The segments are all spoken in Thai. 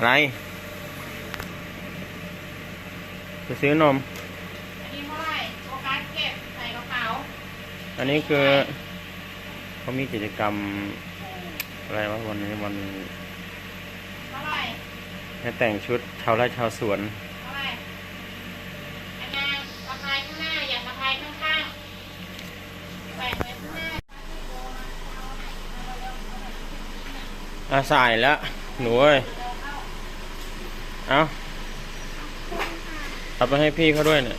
อะไรไปซื้อนม อันนี้เท่าไหร่โฟกัสเก็บใส่กระเป๋าอันนี้คือเขามีกิจกรรมอะไรวะวันนี้วันเท่าไหร่ให้แต่งชุดชาวไร่ชาวสวน เท่าไหร่อันนางสะพายข้างหน้าอย่าสะพายข้างๆแหวนไว้ข้างหน้าอาสายแล้วหนูเอ้ย เอาเอาไปให้พี่เขาด้วยเนี่ย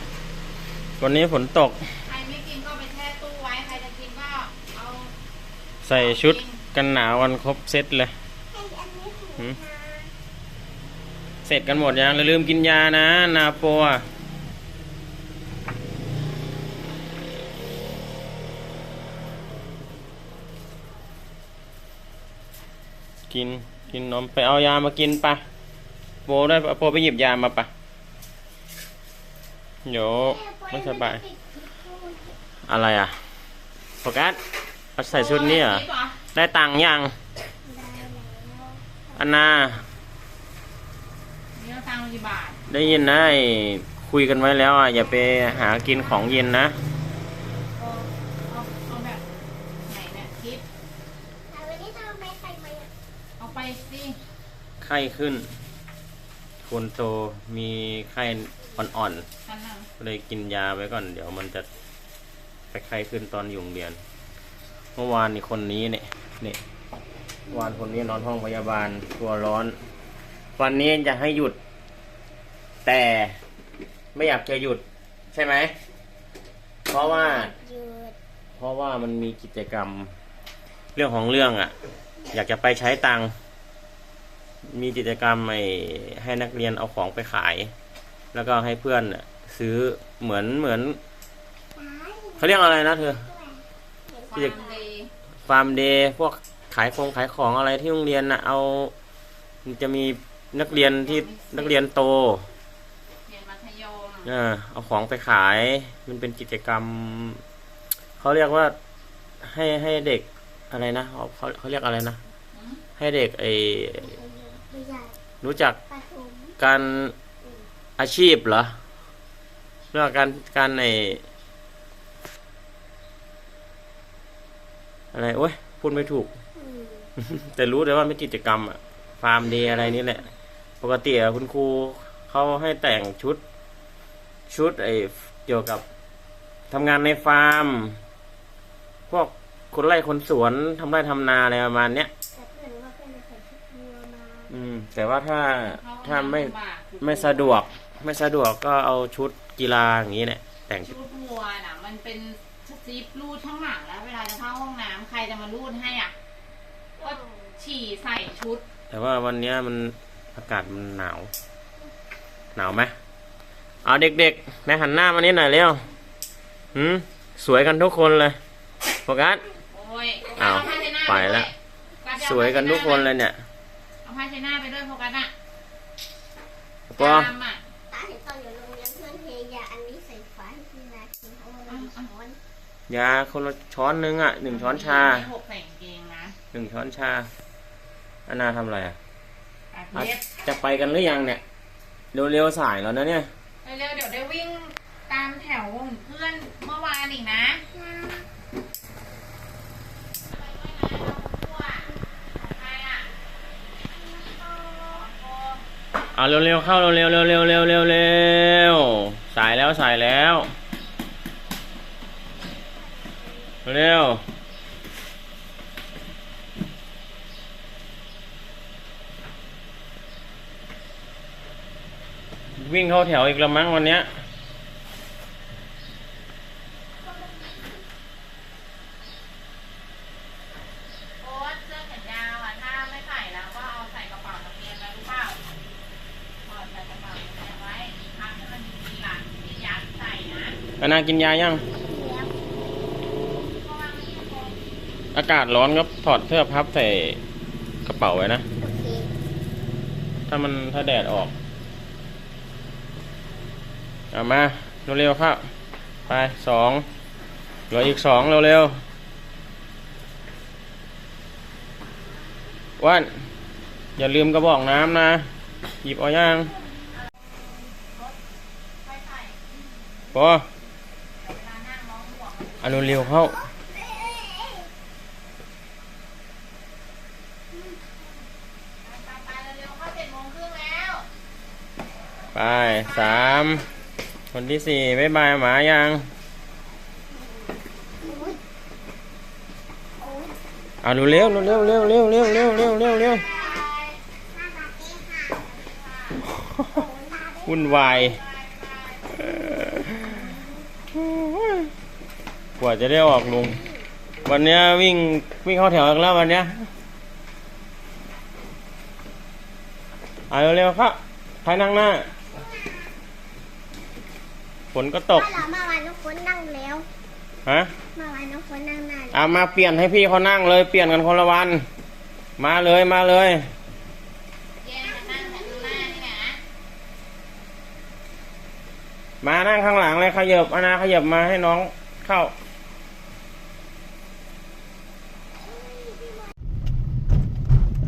วันนี้ฝนตก ใครไม่กินก็ไปแช่ตู้ไว้ ใครจะกินก็เอาใส่ชุดกันหนาวกันครบเซตเลยหืมเสร็จกันหมดยังอย่าลืมกินยานะ นาโปอะกิน กินนมไปเอายามากินปะ โปได้ปะโปไปหยิบยามาปะเดี๋ยวไม่สบาย อะไรอะโฟกัสเอาใส่ชุดนี้เหรอ ได้ตังค์ยังอันนานี่เราตังค์กี่บาทได้ยินนะไอ้คุยกันไว้แล้วอะ อย่าไปหากินของเย็นนะเอาเอาเอาแบบไหนเนี่ยคิดวันนี้ทำไมใครมาเอาไปสิไข้ขึ้น คนโตมีไข้อ่อนกันหนึ่งๆก็เลยกินยาไว้ก่อน เดี๋ยวมันจะไปไข้ขึ้นตอนอยู่โรงเรียน เมื่อวานนี่คนนี้เนี่ยเนี่ยเมื่อวานคนนี้นอนห้องพยาบาลตัวร้อน วันนี้จะให้หยุด แต่ไม่อยากจะหยุดใช่ไหม เพราะว่าหยุดเพราะว่ามันมีกิจกรรม เรื่องของเรื่องอะ่ะ อยากจะไปใช้ตังค์ มีกิจกรรมไอ้ให้นักเรียนเอาของไปขาย แล้วก็ให้เพื่อนน่ะซื้อเหมือนเหมือนเขาเรียกอะไรนะเธอฟาร์มเดย์ฟาร์มเดย์พวกขายของขายของอะไรที่โรงเรียนน่ะเอามันจะมีนักเรียนที่นักเรียนโตเรียนมัธยมเออเอาของไปขาย มันเป็นกิจกรรม เขาเรียกว่าให้ให้เด็กอะไรนะเขาเขาเขาเรียกอะไรนะ ให้เด็กไอไม่อยาก รู้จักปฐมการอาชีพเหรอเรื่องการการไออะไรโอ้ยพูดไม่ถูกอืมแต่รู้แต่ว่าไม่กิจกรรมอะฟาร์มเดย์อะไรนี่แหละ ปกติอะคุณครูเขาให้แต่งชุดชุดไอเกี่ยวกับทำงานในฟาร์ม พวกคนไร่คนสวนทำไร่ทำนาอะไรประมาณเนี้ยแต่เพื่อนว่าเพื่อนจะใส่ชุดบัวมา อืม แต่ว่าถ้าเขถ้าไม่ลำบากไม่สะดวก ไม่สะดวกก็เอาชุดกีฬาอย่างนี้แหละแต่งชุดวัวน่ะ มันเป็นซีปรูดข้างหลังแล้ว เวลาจะเข้าห้องน้ำใครจะมารูดให้อะก็ฉี่ใส่ชุด แต่ว่าวันเนี้ยมันอากาศมันหนาว หนาวไหมเอาเด็กๆแม่หันหน้ามานี่หน่อยเร็วหืมสวยกันทุกคนเลยโฟกัสโอ้ยอ้าวเผ้าเช็ดหน้าไปแล้วด้วยสวยกันทุกคนเลยเนี่ยเอา ผ้าเช็ดหน้าไปด้วยโฟกัสอะปอตามอะตาเห็นตอนอยู่โรงเรียนเพื่อนเทยาอันนี้ใส่ฝาให้พี่นากินเพราะว่ามันมีช้อนยาคนละช้อนนึงอะหนึ่งช้อนชาไม่หกใส่กางเกงนะหนึ่งช้อนชาอันนาทำอะไรอะตัดอะ เล็บจะไปกันหรือยังเนี่ย เร็วๆสายแล้วนะเนี่ย เร็วๆเดี๋ยวได้วิ่งตามแถวของเพื่อนเมื่อวานอีกนะ เอาเร็วๆเข้าเร็วๆเร็วๆเร็วๆเร็วๆเร็วๆสายแล้วสายแล้วเร็ววิ่งเข้าแถวอีกแล้วมั้งวันเนี้ย โอ๊ตเสื้อแขนยาวอะ ถ้าไม่ใส่แล้วก็เอาใส่กระเป๋านักเรียนไว้รู้เปล่าถอดใส่กระเป๋านักเรียนไว้พักให้มันดีๆหลังที่ยัดใส่นะ อันนากินยายังแล้วเพราะว่ามันจะคงอากาศร้อนก็ถอดเสื้อพับใส่กระเป๋าไว้นะโอเคถ้ามันถ้าแดดออก เอามาเร็วๆครับ ไปสองเหลืออีกสองเร็วๆอ้วันอย่าลืมกระบอกน้ำนะคหยิบเอาย่างค่อยใส่พอ เวลานั่งร้องห่วง เอาเร็วๆเข้าไปไปเร็วๆเข้าเจ็ดโมงครึ่งแล้วไปสามคนที่สี่บ๊ายบายหมายัง เอาเร็วเร็วเร็วเร็วเร็วเร็วเร็วเร็วเร็วเร็ววุ่นวายเอ่อ กว่าจะได้ออกลุง วันเนี้ยวิ่งวิ่งเข้าแถวอีกแล้ววันเนี้ยเอาเร็วๆครับใครนั่งหน้า ฝนก็ตก ถ้าเราเมื่อวานน้องฝนนั่งแล้วฮะเมื่อวานน้องฝนนั่งนานเอามาเปลี่ยนให้พี่เขานั่งเลย เปลี่ยนกันคนละวัน มาเลยมาเลยแย่งกันนั่งแถวข้างหน้านี่นะมานั่งข้างหลังเลยขยับอานาขยับมาให้น้องเข้า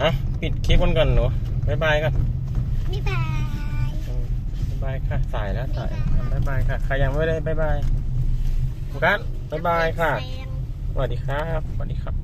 อะ ปิดคลิปกันก่อนหนูบ๊ายบายก่อนบ๊ายบายบ๊ายบายค่ะสายแล้วสายแล้วบ๊ายบายค่ะใครยังไม่ได้บ๊ายบายโฟกัสบ๊ายบายค่ะสวัสดีครับสวัสดีครับ